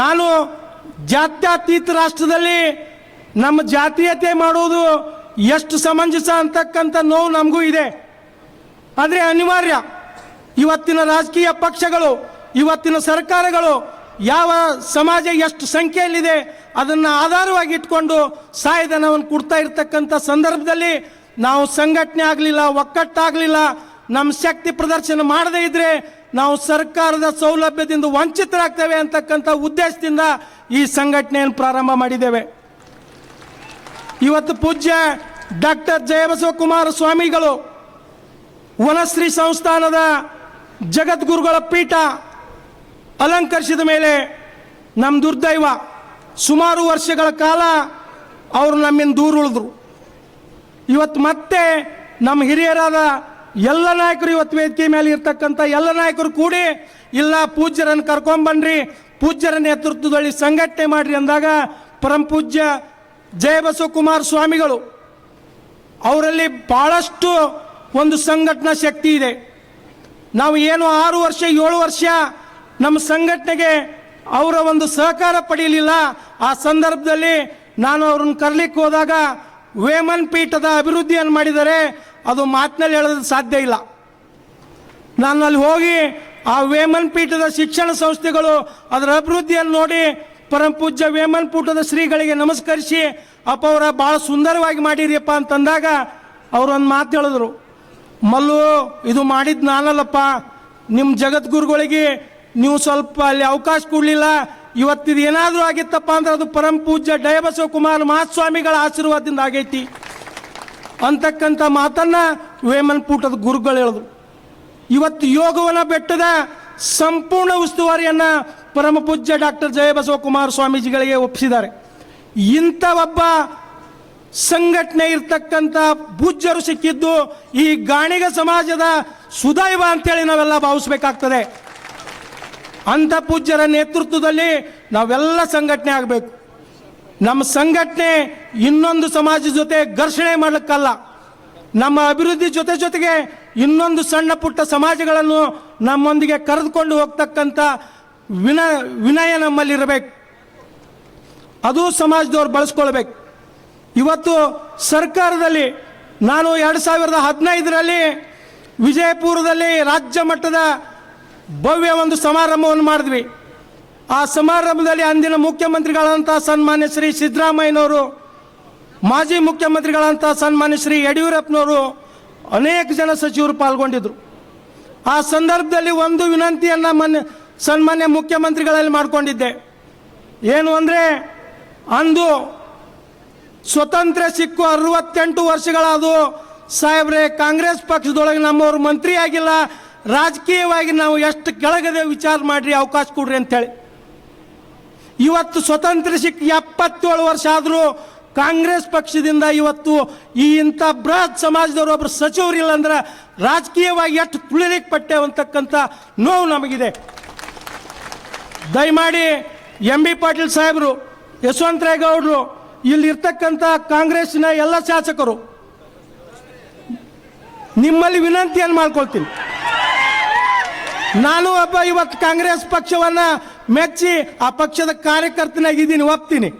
ನಾನು ಜಾತ್ಯತೀತ ರಾಷ್ಟ್ರದಲ್ಲಿ ನಮ್ಮ ಜಾತೀಯತೆ ಮಾಡುವುದು ಎಷ್ಟು ಸಮಂಜಸ ಅಂತಕ್ಕಂಥ ನೋವು ನಮಗೂ ಇದೆ. ಆದರೆ ಅನಿವಾರ್ಯ, ಇವತ್ತಿನ ರಾಜಕೀಯ ಪಕ್ಷಗಳು, ಇವತ್ತಿನ ಸರ್ಕಾರಗಳು ಯಾವ ಸಮಾಜ ಎಷ್ಟು ಸಂಖ್ಯೆಯಲ್ಲಿದೆ ಅದನ್ನು ಆಧಾರವಾಗಿ ಇಟ್ಕೊಂಡು ಸಾಯಧನವನ್ನು ಕೊಡ್ತಾ ಇರತಕ್ಕಂಥ ಸಂದರ್ಭದಲ್ಲಿ ನಾವು ಸಂಘಟನೆ ಆಗಲಿಲ್ಲ, ಒಕ್ಕಟ್ಟಾಗಲಿಲ್ಲ, ನಮ್ಮ ಶಕ್ತಿ ಪ್ರದರ್ಶನ ಮಾಡದೇ ಇದ್ರೆ ನಾವು ಸರ್ಕಾರದ ಸೌಲಭ್ಯದಿಂದ ವಂಚಿತರಾಗ್ತೇವೆ ಅಂತಕ್ಕಂಥ ಉದ್ದೇಶದಿಂದ ಈ ಸಂಘಟನೆಯನ್ನು ಪ್ರಾರಂಭ ಮಾಡಿದ್ದೇವೆ. ಇವತ್ತು ಪೂಜ್ಯ ಡಾಕ್ಟರ್ ಜಯಬಸವಕುಮಾರ ಸ್ವಾಮಿಗಳು ವನಶ್ರೀ ಸಂಸ್ಥಾನದ ಜಗದ್ಗುರುಗಳ ಪೀಠ ಅಲಂಕರಿಸಿದ ಮೇಲೆ ನಮ್ಮ ದುರ್ದೈವ ಸುಮಾರು ವರ್ಷಗಳ ಕಾಲ ಅವರು ನಮ್ಮಿಂದ ದೂರ ಉಳಿದ್ರು ಇವತ್ತು ಮತ್ತೆ ನಮ್ಮ ಹಿರಿಯರಾದ ಎಲ್ಲ ನಾಯಕರು ಇವತ್ತು ವೇದಿಕೆ ಮೇಲೆ ಇರ್ತಕ್ಕಂಥ ಎಲ್ಲ ನಾಯಕರು ಕೂಡಿ ಇಲ್ಲ ಪೂಜ್ಯರನ್ನು ಕರ್ಕೊಂಬನ್ರಿ ಪೂಜ್ಯರ ನೇತೃತ್ವದಲ್ಲಿ ಸಂಘಟನೆ ಮಾಡ್ರಿ ಅಂದಾಗ ಪರಂ ಪೂಜ್ಯ ಜಯಬಸವಕುಮಾರ ಸ್ವಾಮಿಗಳು, ಅವರಲ್ಲಿ ಬಹಳಷ್ಟು ಒಂದು ಸಂಘಟನಾ ಶಕ್ತಿ ಇದೆ. ನಾವು ಏನು ಆರು ವರ್ಷ, ಏಳು ವರ್ಷ ನಮ್ಮ ಸಂಘಟನೆಗೆ ಅವರ ಒಂದು ಸಹಕಾರ ಪಡೆಯಲಿಲ್ಲ, ಆ ಸಂದರ್ಭದಲ್ಲಿ ನಾನು ಅವ್ರನ್ನ ಕರ್ಲಿಕ್ಕೆ ಹೋದಾಗ ವೇಮನ್ ಪೀಠದ ಅಭಿವೃದ್ಧಿಯನ್ನು ಮಾಡಿದರೆ ಅದು ಮಾತಿನಲ್ಲಿ ಹೇಳೋದು ಸಾಧ್ಯ ಇಲ್ಲ. ನಾನು ಅಲ್ಲಿ ಹೋಗಿ ಆ ವೇಮನ್ ಪೀಠದ ಶಿಕ್ಷಣ ಸಂಸ್ಥೆಗಳು ಅದರ ಅಭಿವೃದ್ಧಿಯನ್ನು ನೋಡಿ ಪರಂ ಪೂಜ್ಯ ವೇಮನ್ ಪೀಠದ ಶ್ರೀಗಳಿಗೆ ನಮಸ್ಕರಿಸಿ, ಅಪ್ಪ ಅವರ, ಭಾಳ ಸುಂದರವಾಗಿ ಮಾಡಿರಿಯಪ್ಪ ಅಂತಂದಾಗ ಅವರು ಒಂದು ಮಾತು ಹೇಳಿದ್ರು. ಮಲ್ಲು, ಇದು ಮಾಡಿದ್ದು ನಾನಲ್ಲಪ್ಪ. ನಿಮ್ಮ ಜಗದ್ಗುರುಗಳಿಗೆ ನೀವು ಸ್ವಲ್ಪ ಅಲ್ಲಿ ಅವಕಾಶ ಕೊಡಲಿಲ್ಲ. ಇವತ್ತಿದು ಏನಾದರೂ ಆಗಿತ್ತಪ್ಪ ಅಂದ್ರೆ ಅದು ಪರಂ ಪೂಜ್ಯ ಡಯಬಸವ ಕುಮಾರ್ ಮಹಾಸ್ವಾಮಿಗಳ ಆಶೀರ್ವಾದದಿಂದ ಆಗೈತಿ. ಅಂತಕ್ಕಂಥ ಮಾತನ್ನ ವೇಮನ್ ಪೂಟದ ಗುರುಗಳು ಹೇಳಿದ್ರು. ಇವತ್ತು ಯೋಗವನ ಬೆಟ್ಟದ ಸಂಪೂರ್ಣ ಉಸ್ತುವಾರಿಯನ್ನು ಪರಮ ಪೂಜ್ಯ ಡಾಕ್ಟರ್ ಜಯಬಸವ ಕುಮಾರ ಸ್ವಾಮೀಜಿಗಳಿಗೆ ಒಪ್ಪಿಸಿದ್ದಾರೆ. ಇಂಥ ಒಬ್ಬ ಸಂಘಟನೆ ಇರ್ತಕ್ಕಂಥ ಪೂಜ್ಯರು ಸಿಕ್ಕಿದ್ದು ಈ ಗಾಣಿಗ ಸಮಾಜದ ಸುದೈವ ಅಂತೇಳಿ ನಾವೆಲ್ಲ ಭಾವಿಸ್ಬೇಕಾಗ್ತದೆ. ಅಂಥ ಪೂಜ್ಯರ ನೇತೃತ್ವದಲ್ಲಿ ನಾವೆಲ್ಲ ಸಂಘಟನೆ ಆಗಬೇಕು. ನಮ್ಮ ಸಂಘಟನೆ ಇನ್ನೊಂದು ಸಮಾಜದ ಜೊತೆ ಘರ್ಷಣೆ ಮಾಡಲಿಕ್ಕಲ್ಲ. ನಮ್ಮ ಅಭಿವೃದ್ಧಿ ಜೊತೆ ಜೊತೆಗೆ ಇನ್ನೊಂದು ಸಣ್ಣ ಪುಟ್ಟ ಸಮಾಜಗಳನ್ನು ನಮ್ಮೊಂದಿಗೆ ಕರೆದುಕೊಂಡು ಹೋಗ್ತಕ್ಕಂಥ ವಿನ, ವಿನಯ ನಮ್ಮಲ್ಲಿರಬೇಕು. ಅದು ಸಮಾಜದವ್ರು ಬಳಸ್ಕೊಳ್ಬೇಕು. ಇವತ್ತು ಸರ್ಕಾರದಲ್ಲಿ ನಾನು ಎರಡು ಸಾವಿರದ ಹದಿನೈದರಲ್ಲಿ ವಿಜಯಪುರದಲ್ಲಿ ರಾಜ್ಯ ಮಟ್ಟದ ಭವ್ಯ ಒಂದು ಸಮಾರಂಭವನ್ನು ಮಾಡಿದ್ವಿ. ಆ ಸಮಾರಂಭದಲ್ಲಿ ಅಂದಿನ ಮುಖ್ಯಮಂತ್ರಿಗಳಂತ ಸನ್ಮಾನ್ಯ ಶ್ರೀ ಸಿದ್ದರಾಮಯ್ಯನವರು, ಮಾಜಿ ಮುಖ್ಯಮಂತ್ರಿಗಳಂತ ಸನ್ಮಾನ್ಯ ಶ್ರೀ ಯಡಿಯೂರಪ್ಪನವರು ಅನೇಕ ಜನ ಸಚಿವರು ಪಾಲ್ಗೊಂಡಿದ್ದರು ಆ ಸಂದರ್ಭದಲ್ಲಿ ಒಂದು ವಿನಂತಿಯನ್ನು ಮನ್ಯ, ಸನ್ಮಾನ್ಯ ಮುಖ್ಯಮಂತ್ರಿಗಳಲ್ಲಿ ಮಾಡಿಕೊಂಡಿದ್ದೆ. ಏನು ಅಂದರೆ, ಅಂದು ಸ್ವತಂತ್ರ ಸಿಕ್ಕು ಅರವತ್ತೆಂಟು ವರ್ಷಗಳಾದವು ಸಾಹೇಬ್ರೆ, ಕಾಂಗ್ರೆಸ್ ಪಕ್ಷದೊಳಗೆ ನಮ್ಮವರು ಮಂತ್ರಿ ಆಗಿಲ್ಲ, ರಾಜಕೀಯವಾಗಿ ನಾವು ಎಷ್ಟು ಕೆಳಗದೆ ವಿಚಾರ ಮಾಡಿರಿ, ಅವಕಾಶ ಕೊಡ್ರಿ ಅಂತೇಳಿ. ಇವತ್ತು ಸ್ವತಂತ್ರ ಸಿಕ್ಕ ಎಪ್ಪತ್ತೇಳು ವರ್ಷ ಆದರೂ ಕಾಂಗ್ರೆಸ್ ಪಕ್ಷದಿಂದ ಇವತ್ತು ಈ ಇಂಥ ಬೃಹತ್ ಸಮಾಜದವರು ಒಬ್ಬರು ಸಚಿವರಿಲ್ಲ ಅಂದ್ರೆ ರಾಜಕೀಯವಾಗಿ ಎಷ್ಟು ತುಳಿಲಿಕ್ಕೆ ಪಟ್ಟೆ ಅಂತಕ್ಕಂಥ ನೋವು ನಮಗಿದೆ. ದಯಮಾಡಿ ಎಂ ಬಿ ಪಾಟೀಲ್ ಸಾಹೇಬರು ಯಶವಂತರೇಗೌಡರು ಇಲ್ಲಿ ಇರ್ತಕ್ಕಂಥ ಕಾಂಗ್ರೆಸ್ನ ಎಲ್ಲ ಶಾಸಕರು, ನಿಮ್ಮಲ್ಲಿ ವಿನಂತಿಯನ್ನು ಮಾಡ್ಕೊಳ್ತೀನಿ. ನಾನು ಒಬ್ಬ ಇವತ್ತು ಕಾಂಗ್ರೆಸ್ ಪಕ್ಷವನ್ನ ಮೆಚ್ಚಿ ಆ ಪಕ್ಷದ ಕಾರ್ಯಕರ್ತನಾಗಿದ್ದೀನಿ, ಒಪ್ತೀನಿ.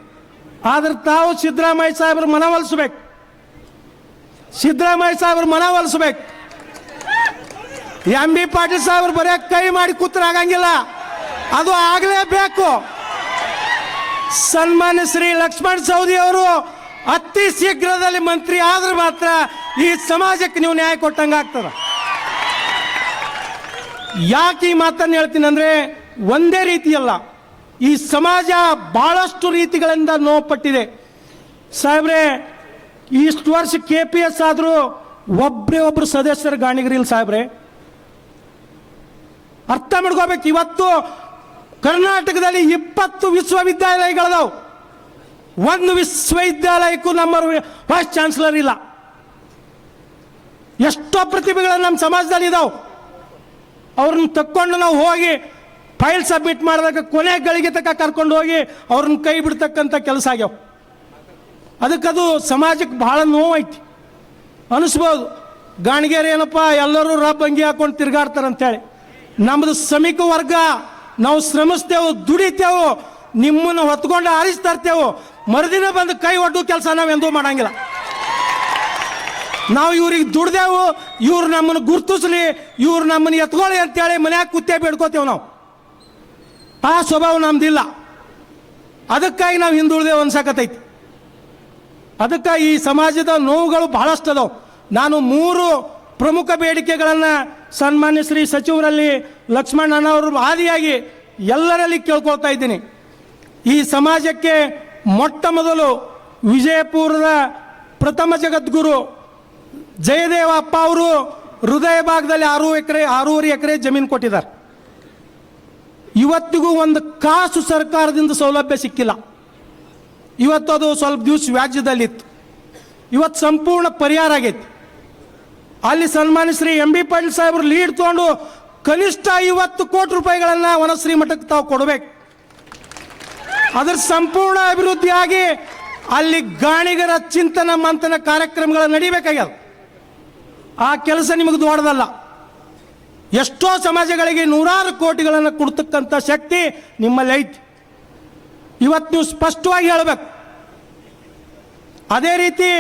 ಆದ್ರೆ ತಾವು ಸಿದ್ದರಾಮಯ್ಯ ಸಾಹೇಬ್ರ ಮನವೊಲಿಸ್ಬೇಕು ಸಿದ್ದರಾಮಯ್ಯ ಸಾಹೇಬ್ರ ಮನವೊಲಿಸ್ಬೇಕು ಎಂ ಬಿ ಪಾಟೀಲ್ ಸಾಹೇಬ್ರು ಬರೀ ಕೈ ಮಾಡಿ ಕೂತ್ರ ಆಗಂಗಿಲ್ಲ. ಅದು ಆಗಲೇಬೇಕು. ಸನ್ಮಾನ್ಯ ಶ್ರೀ ಲಕ್ಷ್ಮಣ್ ಸೌದಿ ಅವರು ಅತಿ ಶೀಘ್ರದಲ್ಲಿ ಮಂತ್ರಿ ಆದ್ರೆ ಮಾತ್ರ ಈ ಸಮಾಜಕ್ಕೆ ನೀವು ನ್ಯಾಯ ಕೊಟ್ಟಂಗೆ ಆಗ್ತದ. ಯಾಕೆ ಈ ಮಾತನ್ನು ಹೇಳ್ತೀನಿ ಅಂದ್ರೆ ಒಂದೇ ರೀತಿಯಲ್ಲ, ಈ ಸಮಾಜ ಬಹಳಷ್ಟು ರೀತಿಗಳಿಂದ ನೋವುಪಟ್ಟಿದೆ. ಸಾಹೇಬ್ರೆ, ಇಷ್ಟು ವರ್ಷ ಕೆ ಪಿ ಎಸ್ ಆದರೂ ಒಬ್ಬರೇ ಒಬ್ರು ಸದಸ್ಯರ ಗಾಣಿಗರಿಲ್ಲ ಸಾಹೇಬ್ರೆ. ಅರ್ಥ ಮಾಡ್ಕೋಬೇಕು, ಇವತ್ತು ಕರ್ನಾಟಕದಲ್ಲಿ ಇಪ್ಪತ್ತು ವಿಶ್ವವಿದ್ಯಾಲಯಗಳದಾವು. ಒಂದು ವಿಶ್ವವಿದ್ಯಾಲಯಕ್ಕೂ ನಮ್ಮ ವೈಸ್ ಚಾನ್ಸಲರ್ ಇಲ್ಲ. ಎಷ್ಟೋ ಪ್ರತಿಭೆಗಳು ನಮ್ಮ ಸಮಾಜದಲ್ಲಿ ಇದಾವೆ. ಅವ್ರನ್ನ ತಕ್ಕೊಂಡು ನಾವು ಹೋಗಿ ಫೈಲ್ ಸಬ್ಮಿಟ್ ಮಾಡಿದಾಗ ಕೊನೆ ಗಳಿಗೆ ತಕ್ಕ ಕರ್ಕೊಂಡು ಹೋಗಿ ಅವ್ರನ್ನ ಕೈ ಬಿಡ್ತಕ್ಕಂಥ ಕೆಲಸ ಆಗ್ಯಾವ. ಅದಕ್ಕದು ಸಮಾಜಕ್ಕೆ ಭಾಳ ನೋವೈತಿ. ಅನಿಸ್ಬೋದು. ಗಾಣಿಗೆರೆ ಏನಪ್ಪ, ಎಲ್ಲರೂ ರಬ್ ಅಂಗಿ ಹಾಕೊಂಡು ತಿರ್ಗಾಡ್ತಾರಂತೇಳಿ ನಮ್ಮದು ಶ್ರಮಿಕ ವರ್ಗ, ನಾವು ಶ್ರಮಿಸ್ತೇವೆ, ದುಡಿತೇವೆ, ನಿಮ್ಮನ್ನು ಹೊತ್ಕೊಂಡು ಆರಿಸ್ತಾ ಇರ್ತೇವೆ. ಮರುದಿನ ಬಂದು ಕೈ ಒಡ್ಡು ಕೆಲಸ ನಾವು ಎಂದೂ ಮಾಡಂಗಿಲ್ಲ. ನಾವು ಇವ್ರಿಗೆ ದುಡ್ದೇವು, ಇವ್ರು ನಮ್ಮನ್ನು ಗುರ್ತಿಸ್ಲಿ, ಇವ್ರು ನಮ್ಮನ್ನು ಎತ್ಕೊಳ್ಳಿ ಅಂತೇಳಿ ಮನ್ಯಾಗ ಕುತ್ತೆ ಬೇಡ್ಕೋತೇವೆ ನಾವು. ಆ ಸ್ವಭಾವ ನಮ್ದಿಲ್ಲ. ಅದಕ್ಕಾಗಿ ನಾವು ಹಿಂದುಳಿದೇವು ಅನ್ಸಕತೈತಿ ಅದಕ್ಕೆ ಈ ಸಮಾಜದ ನೋವುಗಳು ಬಹಳಷ್ಟು ಅದಾವೆ. ನಾನು ಮೂರು ಪ್ರಮುಖ ಬೇಡಿಕೆಗಳನ್ನು ಸನ್ಮಾನ್ಯ ಶ್ರೀ ಸಚಿವರಲ್ಲಿ ಲಕ್ಷ್ಮಣ್ ಅಣ್ಣವರು ಆದಿಯಾಗಿ ಎಲ್ಲರಲ್ಲಿ ಕೇಳ್ಕೊಳ್ತಾ ಇದ್ದೀನಿ. ಈ ಸಮಾಜಕ್ಕೆ ಮೊಟ್ಟ ಮೊದಲು ವಿಜಯಪುರದ ಪ್ರಥಮ ಜಗದ್ಗುರು ಜಯದೇವ ಅಪ್ಪ ಅವರು ಹೃದಯ ಭಾಗದಲ್ಲಿ ಆರು ಎಕರೆ, ಆರೂವರೆ ಎಕರೆ ಜಮೀನು ಕೊಟ್ಟಿದ್ದಾರೆ. ಇವತ್ತಿಗೂ ಒಂದು ಕಾಸು ಸರ್ಕಾರದಿಂದ ಸೌಲಭ್ಯ ಸಿಕ್ಕಿಲ್ಲ. ಇವತ್ತು ಅದು ಸ್ವಲ್ಪ ದಿವಸ ವ್ಯಾಜ್ಯದಲ್ಲಿತ್ತು. ಇವತ್ತು ಸಂಪೂರ್ಣ ಪರಿಹಾರ ಆಗೈತಿ. ಅಲ್ಲಿ ಸನ್ಮಾನಿಸ್ರಿ ಎಂ ಬಿ ಪಾಟೀಲ್ ಸಾಹೇಬರು ಲೀಡ್ ತಗೊಂಡು ಕನಿಷ್ಠ ಐವತ್ತು ಕೋಟಿ ರೂಪಾಯಿಗಳನ್ನು ವನಶ್ರೀ ಮಠಕ್ಕೆ ತಾವು ಕೊಡಬೇಕು. ಅದರ ಸಂಪೂರ್ಣ ಅಭಿವೃದ್ಧಿಯಾಗಿ ಅಲ್ಲಿ ಗಾಣಿಗರ ಚಿಂತನ ಮಂಥನ ಕಾರ್ಯಕ್ರಮಗಳು ನಡಿಬೇಕಾಗ್ಯದ ಆ ಕೆಲಸ ನಿಮಗೆ ದೊಡ್ಡದಲ್ಲ. ಎಷ್ಟೋ ಸಮಾಜಗಳಿಗೆ ನೂರಾರು ಕೋಟಿಗಳನ್ನು ಕೊಡ್ತಕ್ಕಂಥ ಶಕ್ತಿ ನಿಮ್ಮಲ್ಲಿ ಐತಿ. ಇವತ್ತು ನೀವು ಸ್ಪಷ್ಟವಾಗಿ ಹೇಳಬೇಕು. ಅದೇ ರೀತಿ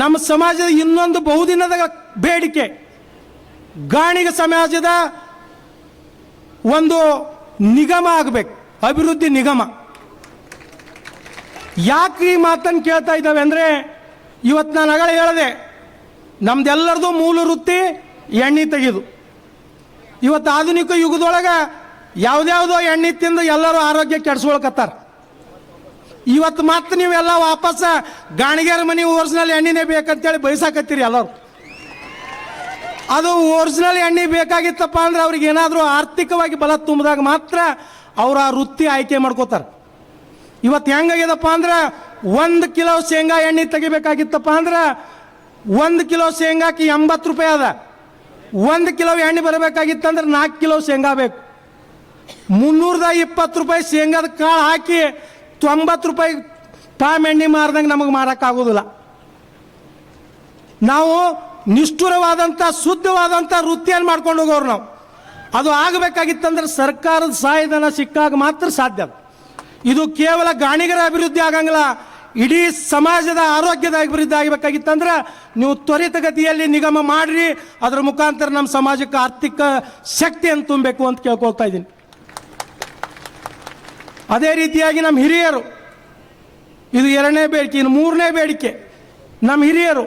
ನಮ್ಮ ಸಮಾಜದ ಇನ್ನೊಂದು ಬಹುದಿನದ ಬೇಡಿಕೆ, ಗಾಣಿಗ ಸಮಾಜದ ಒಂದು ನಿಗಮ ಆಗಬೇಕು, ಅಭಿವೃದ್ಧಿ ನಿಗಮ. ಯಾಕೆ ಈ ಮಾತನ್ನು ಕೇಳ್ತಾ ಇದ್ದಾವೆ ಅಂದರೆ, ಇವತ್ತು ನಾನು ಅಗಳ ಹೇಳಿದೆ ನಮ್ದೆಲ್ಲರದು ಮೂಲ ವೃತ್ತಿ ಎಣ್ಣೆ ತೆಗೆದು. ಇವತ್ತು ಆಧುನಿಕ ಯುಗದೊಳಗೆ ಯಾವ್ದ್ಯಾವುದೋ ಎಣ್ಣೆ ತಿಂದು ಎಲ್ಲರೂ ಆರೋಗ್ಯ ಕೆಡಿಸ್ಕೊಳ್ಕತ್ತಾರ. ಇವತ್ತು ಮತ್ತೆ ನೀವೆಲ್ಲ ವಾಪಸ್ ಗಾಣಿಗೆರ ಮನೆ ಒರಿಜಿನಲ್ ಎಣ್ಣೆನೇ ಬೇಕಂತೇಳಿ ಬಯಸಾಕತ್ತೀರಿ ಎಲ್ಲರೂ. ಅದು ಒರಿಜಿನಲ್ ಎಣ್ಣೆ ಬೇಕಾಗಿತ್ತಪ್ಪ ಅಂದ್ರೆ ಅವ್ರಿಗೆ ಏನಾದರೂ ಆರ್ಥಿಕವಾಗಿ ಬಲ ತುಂಬಿದಾಗ ಮಾತ್ರ ಅವ್ರ ಆ ವೃತ್ತಿ ಆಯ್ಕೆ ಮಾಡ್ಕೋತಾರೆ. ಇವತ್ತು ಹೆಂಗಾಗ್ಯದಪ್ಪ ಅಂದ್ರೆ ಒಂದು ಕಿಲೋ ಶೇಂಗಾ ಎಣ್ಣೆ ತೆಗಿಬೇಕಾಗಿತ್ತಪ್ಪ ಅಂದ್ರೆ ಒಂದು ಕಿಲೋ ಶೇಂಗಾಕ್ಕೆ ಎಂಬತ್ತು ರೂಪಾಯಿ ಅದ. ಒಂದು ಕಿಲೋ ಎಣ್ಣೆ ಬರಬೇಕಾಗಿತ್ತಂದ್ರೆ ನಾಲ್ಕು ಕಿಲೋ ಶೇಂಗಾ ಬೇಕು. ಮುನ್ನೂರದ ಇಪ್ಪತ್ತು ರೂಪಾಯಿ ಶೇಂಗಾದ ಕಾಳು ಹಾಕಿ ತೊಂಬತ್ತು ರೂಪಾಯಿ ಪಾಮ್ ಎಣ್ಣೆ ಮಾರ್ದಂಗೆ ನಮಗೆ ಮಾರೋಕ್ಕಾಗೋದಿಲ್ಲ. ನಾವು ನಿಷ್ಠುರವಾದಂಥ, ಶುದ್ಧವಾದಂಥ ವೃತ್ತಿಯನ್ನು ಮಾಡ್ಕೊಂಡು ಹೋಗೋರು ನಾವು. ಅದು ಆಗಬೇಕಾಗಿತ್ತಂದ್ರೆ ಸರ್ಕಾರದ ಸಹಾಯಧನ ಸಿಕ್ಕಾಗ ಮಾತ್ರ ಸಾಧ್ಯ ಇದು ಕೇವಲ ಗಾಣಿಗರ ಅಭಿವೃದ್ಧಿ ಆಗಂಗಿಲ್ಲ ಇಡೀ ಸಮಾಜದ ಆರೋಗ್ಯದ ಅಭಿವೃದ್ಧಿ ಆಗಬೇಕಾಗಿತ್ತಂದ್ರೆ ನೀವು ತ್ವರಿತಗತಿಯಲ್ಲಿ ನಿಗಮ ಮಾಡ್ರಿ, ಅದರ ಮುಖಾಂತರ ನಮ್ಮ ಸಮಾಜಕ್ಕೆ ಆರ್ಥಿಕ ಶಕ್ತಿಯನ್ನು ತುಂಬಬೇಕು ಅಂತ ಕೇಳ್ಕೊಳ್ತಾ ಇದ್ದೀನಿ. ಅದೇ ರೀತಿಯಾಗಿ ನಮ್ಮ ಹಿರಿಯರು, ಇದು ಎರಡನೇ ಬೇಡಿಕೆ, ಇನ್ನು ಮೂರನೇ ಬೇಡಿಕೆ, ನಮ್ಮ ಹಿರಿಯರು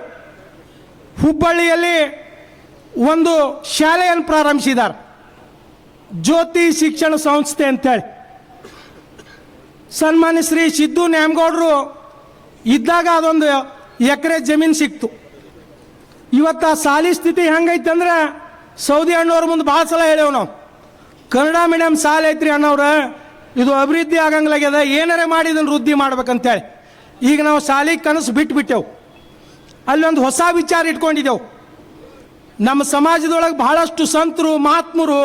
ಹುಬ್ಬಳ್ಳಿಯಲ್ಲಿ ಒಂದು ಶಾಲೆಯನ್ನು ಪ್ರಾರಂಭಿಸಿದ್ದಾರೆ. ಜ್ಯೋತಿ ಶಿಕ್ಷಣ ಸಂಸ್ಥೆ ಅಂತೇಳಿ ಸನ್ಮಾನ್ಯ ಶ್ರೀ ಸಿದ್ದು ನ್ಯಾಮಗೌಡರು ಇದ್ದಾಗ ಅದೊಂದು ಎಕರೆ ಜಮೀನು ಸಿಕ್ತು. ಇವತ್ತು ಆ ಸಾಲಿ ಸ್ಥಿತಿ ಹೆಂಗೈತೆ ಅಂದ್ರೆ ಸೌದಿ ಅಣ್ಣವ್ರ ಮುಂದೆ ಭಾಳ ಸಲ ಹೇಳೇವು ನಾವು. ಕನ್ನಡ ಮೀಡಿಯಂ ಸಾಲ ಐತ್ರಿ ಅಣ್ಣವ್ರ, ಇದು ಅಭಿವೃದ್ಧಿ ಆಗಂಗ್ಲಾಗ್ಯದ, ಏನಾರೇ ಮಾಡಿ ಇದನ್ನು ವೃದ್ಧಿ ಮಾಡ್ಬೇಕಂತೇಳಿ. ಈಗ ನಾವು ಸಾಲಿ ಕನಸು ಬಿಟ್ಟುಬಿಟ್ಟೆವು ಅಲ್ಲೊಂದು ಹೊಸ ವಿಚಾರ ಇಟ್ಕೊಂಡಿದ್ದೆವು ನಮ್ಮ ಸಮಾಜದೊಳಗೆ ಬಹಳಷ್ಟು ಸಂತರು, ಮಹಾತ್ಮರು,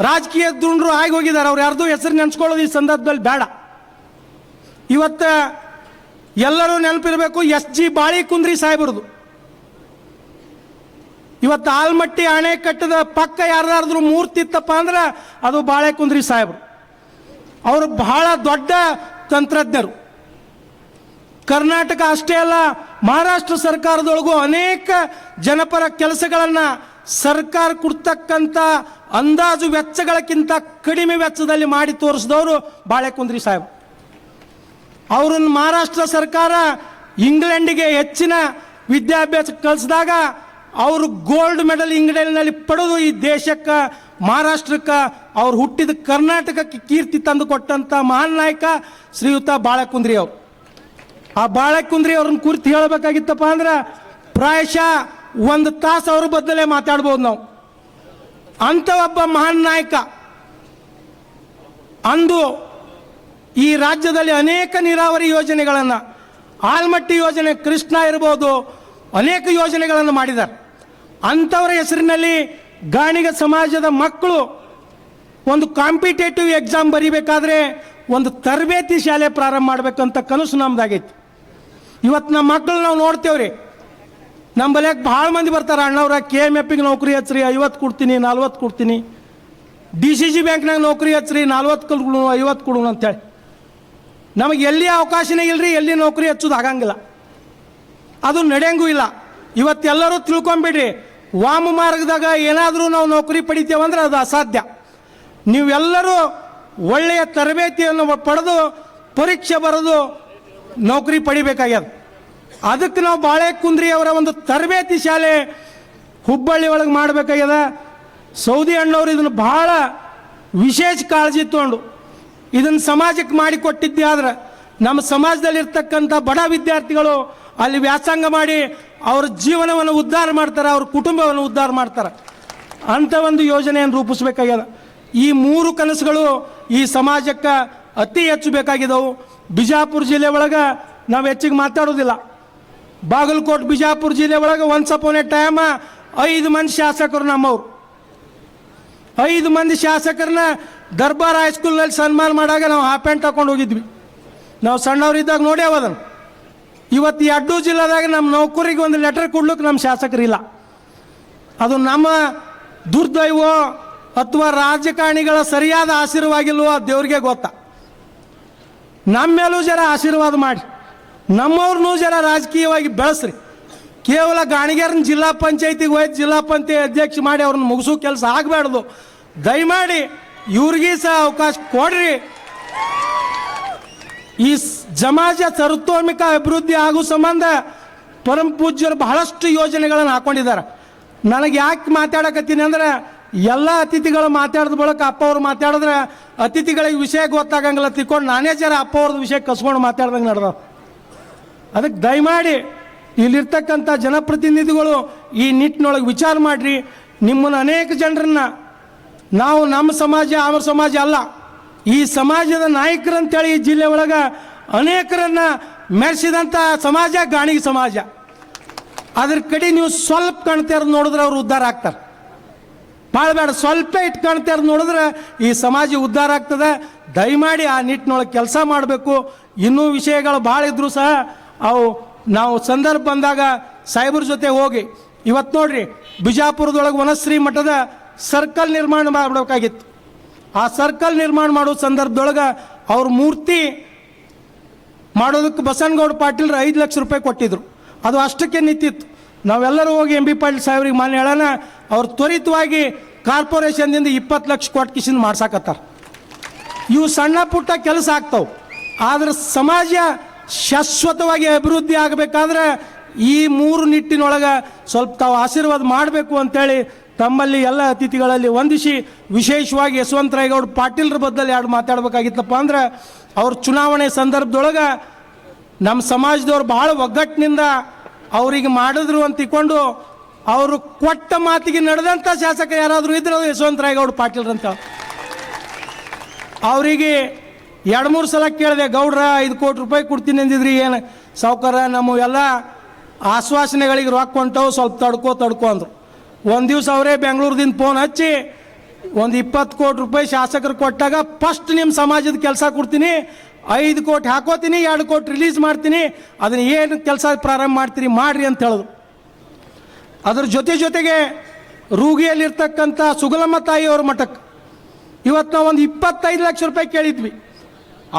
ರಾಜಕೀಯ ದುಂಡ್ರು ಆಗಿ ಹೋಗಿದ್ದಾರೆ. ಅವ್ರು ಯಾರ್ದು ಹೆಸರು ನೆನ್ಸ್ಕೊಳ್ಳೋದು ಈ ಸಂದರ್ಭದಲ್ಲಿ ಬೇಡ. ಇವತ್ತು ಎಲ್ಲರೂ ನೆನಪಿರಬೇಕು ಎಸ್ ಜಿ ಬಾಳಿ ಕುಂದ್ರಿ ಸಾಹೇಬ್ರದು. ಇವತ್ತು ಆಲ್ಮಟ್ಟಿ ಅಣೆಕಟ್ಟದ ಪಕ್ಕ ಯಾರ್ದಾದ್ರೂ ಮೂರ್ತಿ ಇತ್ತಪ್ಪ ಅಂದ್ರೆ ಅದು ಬಾಳೆ ಕುಂದ್ರಿ ಸಾಹೇಬರು. ಅವರು ಬಹಳ ದೊಡ್ಡ ತಂತ್ರಜ್ಞರು. ಕರ್ನಾಟಕ ಅಷ್ಟೇ ಅಲ್ಲ, ಮಹಾರಾಷ್ಟ್ರ ಸರ್ಕಾರದೊಳಗೂ ಅನೇಕ ಜನಪರ ಕೆಲಸಗಳನ್ನು ಸರ್ಕಾರ ಕೊಡ್ತಕ್ಕಂಥ ಅಂದಾಜು ವೆಚ್ಚಗಳಕ್ಕಿಂತ ಕಡಿಮೆ ವೆಚ್ಚದಲ್ಲಿ ಮಾಡಿ ತೋರಿಸಿದವರು ಬಾಳೆಕುಂದ್ರಿ ಸಾಹೇಬ್ ಅವ್ರನ್ನ ಮಹಾರಾಷ್ಟ್ರ ಸರ್ಕಾರ ಇಂಗ್ಲೆಂಡಿಗೆ ಹೆಚ್ಚಿನ ವಿದ್ಯಾಭ್ಯಾಸ ಕಳಿಸಿದಾಗ ಅವರು ಗೋಲ್ಡ್ ಮೆಡಲ್ ಇಂಗ್ಲೆಂಡ್ನಲ್ಲಿ ಪಡೆದು ಈ ದೇಶಕ್ಕೆ, ಮಹಾರಾಷ್ಟ್ರಕ್ಕೆ ಅವ್ರು ಹುಟ್ಟಿದ ಕರ್ನಾಟಕಕ್ಕೆ ಕೀರ್ತಿ ತಂದು ಕೊಟ್ಟಂಥ ಮಹಾನ್ ನಾಯಕ ಶ್ರೀಯುತ ಬಾಳಕುಂದ್ರಿ ಅವರು. ಆ ಬಾಳಕುಂದ್ರಿ ಅವ್ರನ್ನ ಕುರಿತು ಹೇಳಬೇಕಾಗಿತ್ತಪ್ಪ ಅಂದ್ರೆ ಪ್ರಾಯಶಃ ಒಂದು ತಾಸು ಅವ್ರ ಬದಲೇ ಮಾತಾಡ್ಬೋದು ನಾವು. ಅಂಥ ಒಬ್ಬ ಮಹಾನ್ ನಾಯಕ. ಅಂದು ಈ ರಾಜ್ಯದಲ್ಲಿ ಅನೇಕ ನೀರಾವರಿ ಯೋಜನೆಗಳನ್ನು, ಆಲ್ಮಟ್ಟಿ ಯೋಜನೆ ಕೃಷ್ಣ ಇರ್ಬೋದು, ಅನೇಕ ಯೋಜನೆಗಳನ್ನು ಮಾಡಿದ್ದಾರೆ ಅಂಥವರ ಹೆಸರಿನಲ್ಲಿ ಗಾಣಿಗ ಸಮಾಜದ ಮಕ್ಕಳು ಒಂದು ಕಾಂಪಿಟೇಟಿವ್ ಎಕ್ಸಾಮ್ ಬರೀಬೇಕಾದ್ರೆ ಒಂದು ತರಬೇತಿ ಶಾಲೆ ಪ್ರಾರಂಭ ಮಾಡಬೇಕಂತ ಕನಸು ನಮ್ದಾಗೈತಿ. ಇವತ್ತು ನಮ್ಮ ಮಕ್ಕಳು ನಾವು ನೋಡ್ತೇವ್ರಿ. ನಮ್ಮ ಬಲಿಯಾಗ ಭಾಳ ಮಂದಿ ಬರ್ತಾರೆ, ಅಣ್ಣವ್ರ, ಕೆ ಎಂ ಎಫ್ಗೆ ನೌಕರಿ ಹಚ್ಚ್ರಿ ಐವತ್ತು ಕೊಡ್ತೀನಿ, ನಲ್ವತ್ತು ಕೊಡ್ತೀನಿ. ಡಿ ಸಿ ಜಿ ಬ್ಯಾಂಕ್ನಾಗ ನೌಕರಿ ಹಚ್ಚ್ರಿ ನಲ್ವತ್ತು ಕೊಡು ಐವತ್ತು ಕೊಡು ಅಂತೇಳಿ ನಮಗೆ ಎಲ್ಲಿ ಅವಕಾಶನೇ ಇಲ್ಲರಿ ಎಲ್ಲಿ ನೌಕರಿ ಹಚ್ಚೋದು ಆಗಂಗಿಲ್ಲ. ಅದು ನಡೆಯಂಗೂ ಇಲ್ಲ. ಇವತ್ತೆಲ್ಲರೂ ತಿಳ್ಕೊಂಬಿಡ್ರಿ, ವಾಮ ಮಾರ್ಗದಾಗ ಏನಾದರೂ ನಾವು ನೌಕರಿ ಪಡಿತೇವಂದ್ರೆ ಅದು ಅಸಾಧ್ಯ. ನೀವೆಲ್ಲರೂ ಒಳ್ಳೆಯ ತರಬೇತಿಯನ್ನು ಪಡೆದು ಪರೀಕ್ಷೆ ಬರೆದು ನೌಕರಿ ಪಡಿಬೇಕಾಗ್ಯದ. ಅದಕ್ಕೆ ನಾವು ಬಾಳೆ ಅವರ ಒಂದು ತರಬೇತಿ ಶಾಲೆ ಹುಬ್ಬಳ್ಳಿ ಒಳಗೆ ಮಾಡಬೇಕಾಗ್ಯದ. ಸೌದಿ ಅಣ್ಣವ್ರು ಇದನ್ನು ಬಹಳ ವಿಶೇಷ ಕಾಳಜಿ ತಗೊಂಡು ಇದನ್ನು ಸಮಾಜಕ್ಕೆ ಮಾಡಿಕೊಟ್ಟಿದ್ದೆ ಆದ್ರೆ ನಮ್ಮ ಸಮಾಜದಲ್ಲಿರ್ತಕ್ಕಂಥ ಬಡ ವಿದ್ಯಾರ್ಥಿಗಳು ಅಲ್ಲಿ ವ್ಯಾಸಂಗ ಮಾಡಿ ಅವ್ರ ಜೀವನವನ್ನು ಉದ್ಧಾರ ಮಾಡ್ತಾರೆ, ಅವ್ರ ಕುಟುಂಬವನ್ನು ಉದ್ಧಾರ ಮಾಡ್ತಾರೆ. ಅಂಥ ಒಂದು ಯೋಜನೆಯನ್ನು ರೂಪಿಸಬೇಕಾಗ್ಯದ. ಈ ಮೂರು ಕನಸುಗಳು ಈ ಸಮಾಜಕ್ಕೆ ಅತಿ ಹೆಚ್ಚು ಬೇಕಾಗಿದ್ದವು. ಬಿಜಾಪುರ ಜಿಲ್ಲೆ ಒಳಗೆ ನಾವು ಹೆಚ್ಚಿಗೆ ಮಾತಾಡೋದಿಲ್ಲ. ಬಾಗಲಕೋಟೆ, ಬಿಜಾಪುರ ಜಿಲ್ಲೆ ಒಳಗೆ ಒನ್ಸ್ ಅಪೋನ್ ಟೈಮ ಟೈಮ್ ಐದು ಮಂದಿ ಶಾಸಕರು ನಮ್ಮವ್ರು. ಐದು ಮಂದಿ ಶಾಸಕರನ್ನ ದರ್ಬಾರ್ ಹೈಸ್ಕೂಲ್ನಲ್ಲಿ ಸನ್ಮಾನ ಮಾಡಾಗ ನಾವು ಹಾಫ್ ಪ್ಯಾಂಟ್ ತಗೊಂಡು ಹೋಗಿದ್ವಿ. ನಾವು ಸಣ್ಣವರಿದ್ದಾಗ ನೋಡ್ಯಾವ ಅದನ್ನು ಇವತ್ತು ಈ ಅಡ್ಡು ಜಿಲ್ಲಾದಾಗ ನಮ್ಮ ನೌಕರಿಗೆ ಒಂದು ಲೆಟರ್ ಕೊಡ್ಲಿಕ್ಕೆ ನಮ್ಮ ಶಾಸಕರಿಲ್ಲ. ಅದು ನಮ್ಮ ದುರ್ದೈವ ಅಥವಾ ರಾಜಕಾರಣಿಗಳ ಸರಿಯಾದ ಆಶೀರ್ವಾಗಿಲ್ವೋ ಅದು ದೇವ್ರಿಗೆ ಗೊತ್ತಾ. ನಮ್ಮ ಮೇಲೂ ಜರ ಆಶೀರ್ವಾದ ಮಾಡಿ. ನಮ್ಮವ್ರನ್ನೂ ಜರ ರಾಜಕೀಯವಾಗಿ ಬೆಳೆಸ್ರಿ. ಕೇವಲ ಗಾಣಿಗೇರನ್ನ ಜಿಲ್ಲಾ ಪಂಚಾಯತಿಗೆ ಹೋಯ್ತು, ಜಿಲ್ಲಾ ಪಂಚಾಯತ್ ಅಧ್ಯಕ್ಷ ಮಾಡಿ ಅವ್ರನ್ನ ಮುಗಿಸೋ ಕೆಲಸ ಆಗಬಾರ್ದು. ದಯಮಾಡಿ ಇವ್ರಿಗೆ ಸಹ ಅವಕಾಶ ಕೊಡ್ರಿ. ಈ ಸಮಾಜ ಸರ್ವತೋಮಿಕ ಅಭಿವೃದ್ಧಿ ಆಗೋ ಸಂಬಂಧ ಪರಮ ಪೂಜ್ಯರು ಬಹಳಷ್ಟು ಯೋಜನೆಗಳನ್ನು ಹಾಕೊಂಡಿದ್ದಾರೆ. ನನಗೆ ಯಾಕೆ ಮಾತಾಡಕತ್ತೀನಿ ಅಂದ್ರೆ ಎಲ್ಲ ಅತಿಥಿಗಳು ಮಾತಾಡಿದ ಬಳಿಕ ಅಪ್ಪ ಅವ್ರು ಮಾತಾಡಿದ್ರೆ ಅತಿಥಿಗಳಿಗೆ ವಿಷಯ ಗೊತ್ತಾಗಂಗಿಲ್ಲ ತಿಳ್ಕೊಂಡು ನಾನೇ ಜರ ಅಪ್ಪ ಅವ್ರದ್ದು ವಿಷಯ ಕಸ್ಕೊಂಡು ಮಾತಾಡ್ದಂಗೆ ನಡೆದ ಅದಕ್ಕೆ ದಯಮಾಡಿ ಇಲ್ಲಿರ್ತಕ್ಕಂಥ ಜನಪ್ರತಿನಿಧಿಗಳು ಈ ನಿಟ್ಟಿನೊಳಗೆ ವಿಚಾರ ಮಾಡಿರಿ. ನಿಮ್ಮನ್ನು ಅನೇಕ ಜನರನ್ನ ನಾವು ನಮ್ಮ ಸಮಾಜ ಅವ್ರ ಸಮಾಜ ಅಲ್ಲ. ಈ ಸಮಾಜದ ನಾಯಕರಂತೇಳಿ ಈ ಜಿಲ್ಲೆ ಒಳಗೆ ಅನೇಕರನ್ನ ಮೆರೆಸಿದಂಥ ಸಮಾಜ, ಗಾಣಿಗೆ ಸಮಾಜ. ಅದ್ರ ಕಡೆ ನೀವು ಸ್ವಲ್ಪ ಕಾಣ್ತಾರ ನೋಡಿದ್ರೆ ಅವ್ರು ಉದ್ಧಾರ ಆಗ್ತಾರೆ. ಭಾಳ ಬೇಡ, ಸ್ವಲ್ಪ ಇಟ್ಟು ಕಾಣ್ತಾರ ನೋಡಿದ್ರೆ ಈ ಸಮಾಜ ಉದ್ಧಾರ ಆಗ್ತದೆ. ದಯಮಾಡಿ ಆ ನಿಟ್ಟಿನೊಳಗೆ ಕೆಲಸ ಮಾಡಬೇಕು. ಇನ್ನೂ ವಿಷಯಗಳು ಭಾಳ ಇದ್ದರೂ ಸಹ ಅವು ನಾವು ಸಂದರ್ಭ ಬಂದಾಗ ಸಾಹೇಬ್ರ ಜೊತೆ ಹೋಗಿ. ಇವತ್ತು ನೋಡ್ರಿ, ಬಿಜಾಪುರದೊಳಗೆ ವನಶ್ರೀ ಮಠದ ಸರ್ಕಲ್ ನಿರ್ಮಾಣ ಮಾಡಬೇಕಾಗಿತ್ತು. ಆ ಸರ್ಕಲ್ ನಿರ್ಮಾಣ ಮಾಡೋ ಸಂದರ್ಭದೊಳಗೆ ಅವ್ರ ಮೂರ್ತಿ ಮಾಡೋದಕ್ಕೆ ಬಸನಗೌಡ ಪಾಟೀಲ್ರು ಐದು ಲಕ್ಷ ರೂಪಾಯಿ ಕೊಟ್ಟಿದ್ರು. ಅದು ಅಷ್ಟಕ್ಕೆ ನಿಂತಿತ್ತು. ನಾವೆಲ್ಲರೂ ಹೋಗಿ ಎಂ ಬಿ ಪಾಟೀಲ್ ಸಾಹೇಬ್ರಿಗೆ ಮಾನ್ಯ ಹೇಳೋಣ, ಅವ್ರು ತ್ವರಿತವಾಗಿ ಕಾರ್ಪೊರೇಷನ್ದಿಂದ ಇಪ್ಪತ್ತು ಲಕ್ಷ ಕೊಟ್ಟು ಕಿಶನ್ ಮಾಡ್ಸಾಕತ್ತಾರ. ಇವು ಸಣ್ಣ ಪುಟ್ಟ ಕೆಲಸ ಆಗ್ತಾವೆ. ಆದರೆ ಸಮಾಜ ಶಾಶ್ವತವಾಗಿ ಅಭಿವೃದ್ಧಿ ಆಗಬೇಕಾದ್ರೆ ಈ ಮೂರು ನಿಟ್ಟಿನೊಳಗೆ ಸ್ವಲ್ಪ ತಾವು ಆಶೀರ್ವಾದ ಮಾಡಬೇಕು ಅಂತೇಳಿ ತಮ್ಮಲ್ಲಿ ಎಲ್ಲ ಅತಿಥಿಗಳಲ್ಲಿ ವಂದಿಸಿ ವಿಶೇಷವಾಗಿ ಯಶವಂತರಾಯಗೌಡ ಪಾಟೀಲ್ರ ಬದ್ದಲ್ಲಿ ಎರಡು ಮಾತಾಡ್ಬೇಕಾಗಿತ್ತಪ್ಪ ಅಂದ್ರೆ ಅವ್ರ ಚುನಾವಣೆ ಸಂದರ್ಭದೊಳಗೆ ನಮ್ಮ ಸಮಾಜದವ್ರು ಭಾಳ ಒಗ್ಗಟ್ಟಿನಿಂದ ಅವರಿಗೆ ಮಾಡಿದ್ರು ಅಂತ ಇಕ್ಕೊಂಡು ಅವರು ಕೊಟ್ಟ ಮಾತಿಗೆ ನಡೆದಂಥ ಶಾಸಕ ಯಾರಾದರೂ ಇದ್ರೆ ಅದು ಯಶವಂತರಾಯಗೌಡ ಪಾಟೀಲ್ರಂತ ಅವರಿಗೆ ಎರಡು ಮೂರು ಸಲ ಕೇಳಿದೆ, ಗೌಡ್ರ ಐದು ಕೋಟಿ ರೂಪಾಯಿ ಕೊಡ್ತೀನಿ ಅಂದಿದ್ರಿ, ಏನು ಸಾವುಕಾರ, ನಮ್ಮ ಎಲ್ಲ ಆಶ್ವಾಸನೆಗಳಿಗೆ ರೊಕ್ಕ ಹೊಂಟವು, ಸ್ವಲ್ಪ ತಡ್ಕೋ ತಡ್ಕೋ ಅಂದರು. ಒಂದು ದಿವಸ ಅವರೇ ಬೆಂಗಳೂರದಿಂದ ಫೋನ್ ಹಚ್ಚಿ ಒಂದು ಇಪ್ಪತ್ತು ಕೋಟಿ ರೂಪಾಯಿ ಶಾಸಕರು ಕೊಟ್ಟಾಗ ಫಸ್ಟ್ ನಿಮ್ಮ ಸಮಾಜದ ಕೆಲಸ ಕೊಡ್ತೀನಿ, ಐದು ಕೋಟಿ ಹಾಕೋತೀನಿ, ಎರಡು ಕೋಟಿ ರಿಲೀಸ್ ಮಾಡ್ತೀನಿ, ಅದನ್ನ ಏನು ಕೆಲಸ ಪ್ರಾರಂಭ ಮಾಡ್ತೀರಿ, ಮಾಡ್ರಿ ಅಂತ ಹೇಳೋದು. ಅದ್ರ ಜೊತೆ ಜೊತೆಗೆ ರೂಗಿಯಲ್ಲಿರ್ತಕ್ಕಂಥ ಸುಗಲಮ್ಮ ತಾಯಿಯವ್ರ ಮಠಕ್ಕೆ ಇವತ್ತು ನಾವು ಒಂದು ಇಪ್ಪತ್ತೈದು ಲಕ್ಷ ರೂಪಾಯಿ ಕೇಳಿದ್ವಿ.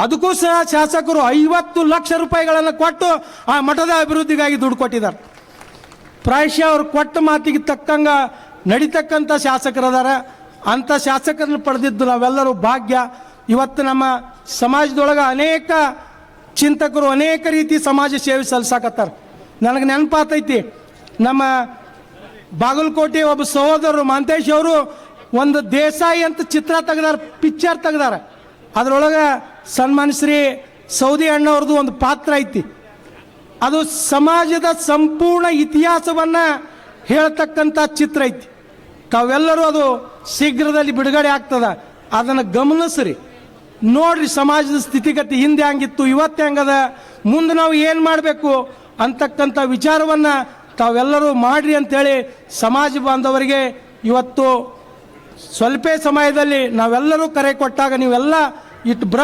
ಅದಕ್ಕೂ ಸಹ ಶಾಸಕರು ಐವತ್ತು ಲಕ್ಷ ರೂಪಾಯಿಗಳನ್ನು ಕೊಟ್ಟು ಆ ಮಠದ ಅಭಿವೃದ್ಧಿಗಾಗಿ ದುಡ್ಡು ಕೊಟ್ಟಿದ್ದಾರೆ. ಪ್ರಾಯಶಃ ಅವ್ರು ಕೊಟ್ಟ ಮಾತಿಗೆ ತಕ್ಕಂಗ ನಡಿತಕ್ಕಂಥ ಶಾಸಕರದಾರ. ಅಂಥ ಶಾಸಕರನ್ನು ಪಡೆದಿದ್ದು ನಾವೆಲ್ಲರೂ ಭಾಗ್ಯ. ಇವತ್ತು ನಮ್ಮ ಸಮಾಜದೊಳಗೆ ಅನೇಕ ಚಿಂತಕರು ಅನೇಕ ರೀತಿ ಸಮಾಜ ಸೇವೆ ಸಲ್ಲಿಸಾಕತ್ತಾರ ನನಗೆ ನೆನಪಾತೈತಿ, ನಮ್ಮ ಬಾಗಲಕೋಟೆ ಒಬ್ಬ ಸಹೋದರರು ಮಾಂತೇಶ್ ಅವರು ಒಂದು ದೇಸಾಯಿ ಅಂತ ಚಿತ್ರ ತೆಗ್ದಾರ ಪಿಕ್ಚರ್ ತೆಗ್ದಾರ. ಅದರೊಳಗೆ ಸನ್ಮಾನ ಶ್ರೀ ಸೌದಿ ಅಣ್ಣವ್ರದ್ದು ಒಂದು ಪಾತ್ರ ಐತಿ. ಅದು ಸಮಾಜದ ಸಂಪೂರ್ಣ ಇತಿಹಾಸವನ್ನು ಹೇಳ್ತಕ್ಕಂಥ ಚಿತ್ರ ಐತಿ. ತಾವೆಲ್ಲರೂ ಅದು ಶೀಘ್ರದಲ್ಲಿ ಬಿಡುಗಡೆ ಆಗ್ತದ. ಅದನ್ನು ಗಮನಿಸ್ರಿ. ನೋಡ್ರಿ ಸಮಾಜದ ಸ್ಥಿತಿಗತಿ ಹಿಂದೆ ಹಂಗಿತ್ತು, ಇವತ್ತು ಹೆಂಗದ. ಮುಂದೆ ನಾವು ಏನು ಮಾಡಬೇಕು ಅಂತಕ್ಕಂಥ ವಿಚಾರವನ್ನು ತಾವೆಲ್ಲರೂ ಮಾಡ್ರಿ ಅಂತೇಳಿ ಸಮಾಜ ಬಾಂಧವರಿಗೆ ಇವತ್ತು ಸ್ವಲ್ಪ ಸಮಯದಲ್ಲಿ ನಾವೆಲ್ಲರೂ ಕರೆ ಕೊಟ್ಟಾಗ ನೀವೆಲ್ಲ ಇಟ್ಟು ಬ್ರ